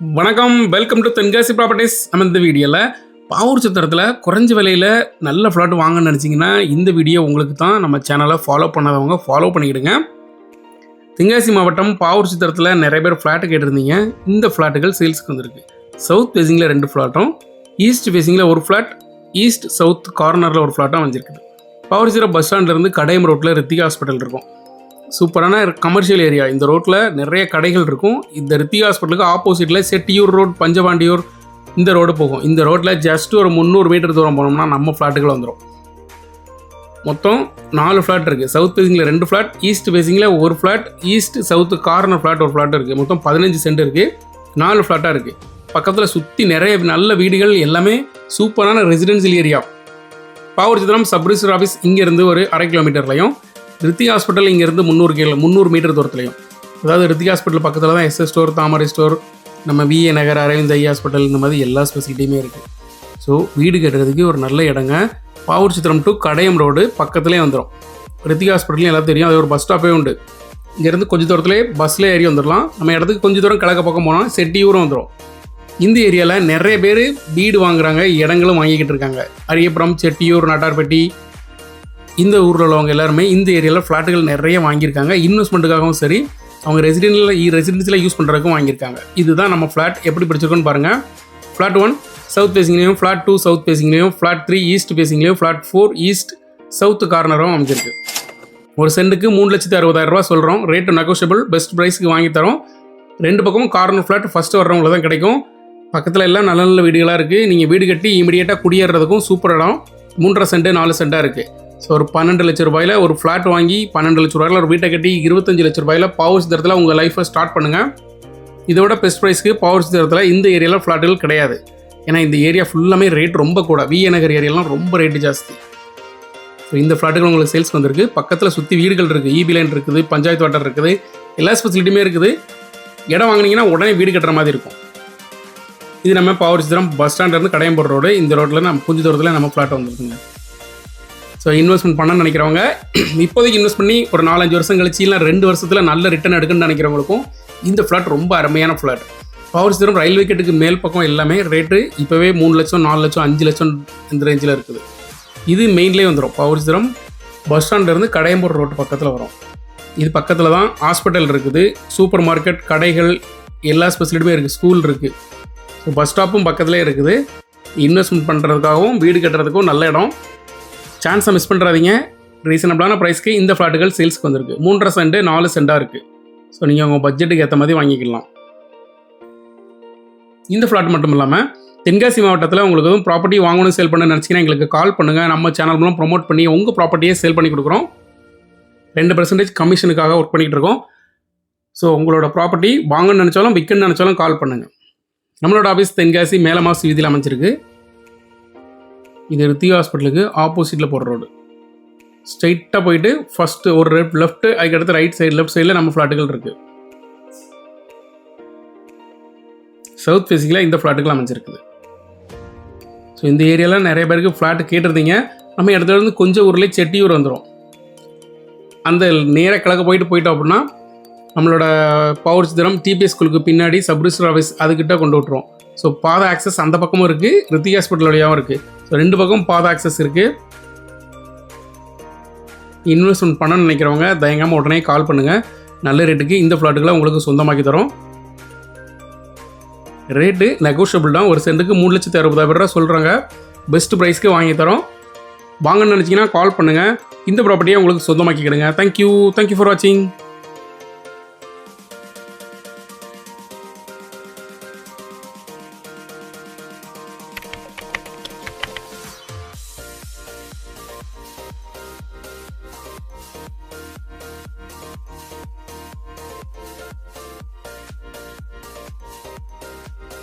வணக்கம். Welcome to Tenkasi properties நம்ம இந்த வீடியோவில் பாவூர் சித்திரத்தில் குறைஞ்ச விலையில் நல்ல ஃப்ளாட் வாங்கன்னு நினச்சிங்கன்னா இந்த வீடியோ உங்களுக்கு தான் நம்ம சேனலை ஃபாலோ பண்ணாதவங்க ஃபாலோ பண்ணிக்கிடுங்க. தென்காசி மாவட்டம் பாவூர் சித்திரத்தில் நிறைய பேர் ஃப்ளாட்டு கேட்டிருந்தீங்க. இந்த ஃப்ளாட்டுகள் சேல்ஸுக்கு வந்திருக்கு. சவுத் ஃபேசிங்கில் ரெண்டு ஃப்ளாட்டும் ஈஸ்ட் ஃபேசிங்கில் ஒரு ஃப்ளாட் ஈஸ்ட் சவுத் கார்னரில் ஒரு ஃப்ளாட்டும் அமைஞ்சிருக்குது. பாவூர் சித்திரம் பஸ் ஸ்டாண்ட்லேருந்து கடையம் ரோட்டில் ரித்திகா ஹாஸ்பிட்டல் இருக்கும். சூப்பரான கமர்ஷியல் ஏரியா இந்த ரோட்டில் நிறைய கடைகள் இருக்கும். இந்த ரித்தி ஹாஸ்பிட்டலுக்கு ஆப்போசிட்டில் செட்டியூர் ரோட் பஞ்சபாண்டியூர் இந்த ரோடு போகும். இந்த ரோட்டில் ஜஸ்ட் ஒரு முந்நூறு மீட்டர் தூரம் போனோம்னா நம்ம ஃப்ளாட்டுகள் வந்துடும் மொத்தம் நாலு ஃப்ளாட் இருக்குது சவுத் ஃபேசிங்கில் ரெண்டு ஃப்ளாட் ஈஸ்ட் ஃபேசிங்கில் ஒரு flat east south corner flat ஒரு ஃப்ளாட் இருக்குது மொத்தம் பதினஞ்சு சென்ட் இருக்குது நாலு ஃப்ளாட்டாக இருக்குது பக்கத்தில் சுற்றி நிறைய நல்ல வீடுகள் எல்லாமே சூப்பரான ரெசிடென்சியல் ஏரியா பாவூர் சித்திரம் சப் ரிஜிஸ்டர் ஆஃபீஸ் இங்கேருந்து ஒரு அரை கிலோமீட்டர்லையும் ரித்திக் ஹாஸ்பிட்டல் இங்கேருந்து முந்நூறு கிலோ முந்நூறு மீட்டர் தூரத்துலையும். அதாவது ரித்திக் ஹாஸ்பிட்டல் பக்கத்தில் தான் S S store Thamarai store நம்ம V A Nagar Aravind eye hospital இந்த மாதிரி எல்லா ஸ்பெசிலிட்டியுமே இருக்குது ஸோ வீடு கட்டுறதுக்கு ஒரு நல்ல இடங்க. பாவூர் சித்திரம் டு கடையம் ரோடு பக்கத்துலேயே வந்துடும் ரித்திக் ஹாஸ்பிட்டலையும் எல்லாம் தெரியும். அது ஒரு பஸ் ஸ்டாப்பே உண்டு. இங்கேருந்து கொஞ்சம் தூரத்துலேயே பஸ்ஸில் ஏறி வந்துடலாம் நம்ம இடத்துக்கு கொஞ்சம் தூரம் கிழக்க பக்கம் போனால் செட்டியூரும் வந்துடும் இந்த ஏரியாவில் நிறைய பேர் வீடு வாங்குறாங்க இடங்களும் வாங்கிக்கிட்டு இருக்காங்க. அரியப்புறம் செட்டியூர் நாட்டார்பட்டி இந்த ஊரில் உள்ளவங்க எல்லாருமே இந்த ஏரியாவில் ஃப்ளாட்டுகள் நிறைய வாங்கியிருக்காங்க. இன்வெஸ்ட்மெண்ட்டுக்காகவும் சரி அவங்க ரெசிடென்சியில் ரெசிடென்சியில் யூஸ் பண்ணுறதுக்கும் வாங்கியிருக்காங்க. இதுதான் நம்ம ஃப்ளாட் எப்படி பிடிச்சிருக்கோன்னு பாருங்கள் ஃப்ளாட் ஒன் சவுத் பேசிங்லேயும் ஃப்ளாட் டூ சவுத் பேசிங்லேயும் ஃப்ளாட் த்ரீ ஈஸ்ட் பேசிங்லேயும் ஃப்ளாட் ஃபோர் ஈஸ்ட் சவுத்து கார்னரும் அமைஞ்சிருக்கு. ஒரு சென்ட்டுக்கு மூணு லட்சத்தி அறுபதாயிரம் ரூபா சொல்கிறோம் ரேட்டு நெகோஷியபிள் பெஸ்ட் ப்ரைஸ்க்கு வாங்கி தரோம். ரெண்டு பக்கமும் கார்னர் ஃப்ளாட் ஃபஸ்ட்டு வர்றவங்கள தான் கிடைக்கும். பக்கத்தில் எல்லாம் நல்ல நல்ல வீடுகளாக இருக்குது நீங்கள் வீடு கட்டி இமீடியட்டாக குடியேறதுக்கும் சூப்பர் இடம். மூன்றரை சென்ட்டு நாலு சென்ட்டாக இருக்குது ஸோ ஒரு பன்னெண்டு லட்ச ரூபாயில் ஒரு ஃப்ளாட் வாங்கி பன்னெண்டு லட்ச ரூபாயில் ஒரு வீட்டை கட்டி இருபத்தஞ்சு லட்ச ரூபாயில் பவர் சித்திரத்தில் உங்கள் லைஃப்பை ஸ்டார்ட் பண்ணுங்கள் இதோட பெஸ்ட் ப்ரைஸ்க்கு பவர் சித்திரத்தில் இந்த ஏரியாவில் ஃப்ளாட்டுகள் கிடையாது. ஏன்னா இந்த ஏரியா ஃபுல்லாமே ரேட் ரொம்ப கூட. விஏ நகர் ஏரியாலாம் ரொம்ப ரேட்டு ஜாஸ்தி. ஸோ இந்த ஃப்ளாட்டுகள் உங்களுக்கு சேல்ஸ் வந்திருக்கு. பக்கத்தில் சுற்றி வீடுகள் இருக்குது இபி லைன் இருக்குது பஞ்சாயத்து வாட்டர் இருக்குது எல்லா ஃபெசிலிட்டியுமே இருக்குது. இடம் வாங்குனீங்கன்னா உடனே வீடு கட்டுற மாதிரி இருக்கும். இது நம்ம பவர் சித்திரம் பஸ் ஸ்டாண்ட்லேருந்து கடையம்பூர் ரோடு இந்த ரோட்டில் நம்ம குஞ்சு தூரத்தில் நம்ம ஃப்ளாட் வந்துருக்குங்க. ஸோ இன்வெஸ்ட்மெண்ட் பண்ணணும்னு நினைக்கிறவங்க இப்போதைக்கு இன்வெஸ்ட் பண்ணி ஒரு நாலஞ்சு வருஷம் கழிச்சு இல்லை ரெண்டு வருஷத்தில் நல்ல ரிட்டர்ன் எடுக்குன்னு நினைக்கிறவங்களுக்கும் இந்த ஃப்ளாட் ரொம்ப அருமையான ஃப்ளாட் பவர் சித்திரம் ரயில்வே கேட்டுக்கு மேல் பக்கம் எல்லாமே ரேட்டு இப்போவே மூணு லட்சம் நாலு லட்சம் அஞ்சு லட்சம் இந்த ரேஞ்சில் இருக்குது. இது மெயின்லேயே வந்துடும் பவர் சித்திரம் பஸ் ஸ்டாண்ட்லேருந்து கடையம்பூர் ரோட்டு பக்கத்தில் வரும். இது பக்கத்தில் தான் ஹாஸ்பிட்டல் இருக்குது. சூப்பர் மார்க்கெட் கடைகள் எல்லா ஸ்பெசிலிட்டியுமே இருக்குது ஸ்கூல் இருக்குது ஸோ பஸ் ஸ்டாப்பும் பக்கத்துலேயே இருக்குது. இன்வெஸ்ட்மெண்ட் பண்ணுறதுக்காகவும் வீடு கட்டுறதுக்கும் நல்ல இடம். சான்ஸை மிஸ் பண்ணுறாதீங்க ரீசனபிளான ப்ரைஸ்க்கு இந்த ஃப்ளாட்டுகள் சேல்ஸ்க்கு வந்திருக்கு. மூன்றரை சென்ட் நாலு சென்டாக இருக்குது ஸோ நீங்கள் உங்கள் பட்ஜெட்டுக்கு ஏற்ற மாதிரி வாங்கிக்கலாம். இந்த ஃப்ளாட் மட்டும் இல்லாமல் தென்காசி மாவட்டத்தில் உங்களுக்கு எதுவும் ப்ராப்பர்ட்டி வாங்கணும் சேல் பண்ண நினச்சிங்கன்னா எங்களுக்கு கால் பண்ணுங்கள் நம்ம சேனல் மூலம் ப்ரோமோட் பண்ணி உங்கள் ப்ராப்பர்ட்டியே சேல் பண்ணி கொடுக்குறோம். ரெண்டு பர்சன்டேஜ் கமிஷனுக்காக ஒர்க் பண்ணிகிட்டு இருக்கோம். ஸோ உங்களோட ப்ராப்பர்ட்டி வாங்கணும்னு நினச்சாலும் விற்கணும்னு நினச்சாலும் கால் பண்ணுங்கள் நம்மளோட ஆஃபீஸ் தென்காசி மேலமாசு வீதியில் அமைஞ்சிருக்கு. இது ரித்தி ஹாஸ்பிட்டலுக்கு ஆப்போசிட்டில் போகிற ரோடு ஸ்ட்ரைட்டாக போயிட்டு ஃபஸ்ட்டு ஒரு ரெட் லெஃப்ட்டு அதுக்கடுத்து ரைட் சைடு லெஃப்ட் சைடில் நம்ம ஃப்ளாட்டுகள் இருக்குது சவுத் ஃபேஸிக்கில் இந்த ஃப்ளாட்டுகள் அமைஞ்சிருக்குது. ஸோ இந்த ஏரியாவில் நிறைய பேருக்கு ஃப்ளாட் கேட்டிருந்தீங்க. நம்ம இடத்துல இருந்து கொஞ்சம் ஊர்லேயே செட்டியூர் வந்துடும் அந்த நேராக கிழக்க போயிட்டு போயிட்டோம் அப்படின்னா நம்மளோட பவர் சித்திரம் டிபிஎஸ் ஸ்கூலுக்கு பின்னாடி சப்ரிஸ்டர் ஆஃபீஸ் அதுக்கிட்ட கொண்டு விட்ருவோம் ஸோ பாத ஆக்சஸ் அந்த பக்கமும் இருக்குது ரித்திக் ஹாஸ்பிட்டல் வழியாகவும் இருக்குது ஸோ ரெண்டு பக்கம் பாத ஆக்சஸ் இருக்குது இன்வெஸ்ட்மெண்ட் பண்ணணும்னு நினைக்கிறவங்க தயங்காமல் உடனே கால் பண்ணுங்கள் நல்ல ரேட்டுக்கு இந்த ஃப்ளாட்டுகளை உங்களுக்கு சொந்தமாக்கி தரோம். ரேட்டு நெகோஷியபிள் தான். ஒரு சென்ட்டுக்கு மூணு லட்சத்தி அறுபதாயிரம் ரூபா சொல்கிறாங்க பெஸ்ட் ப்ரைஸ்க்கு வாங்கி தரோம். வாங்கன்னு நினச்சிங்கன்னா கால் பண்ணுங்கள் இந்த ப்ராப்பர்ட்டியை உங்களுக்கு சொந்தமாக்கிக்கிடுங்க. தேங்க்யூ தேங்க்யூ ஃபார் வாட்சிங்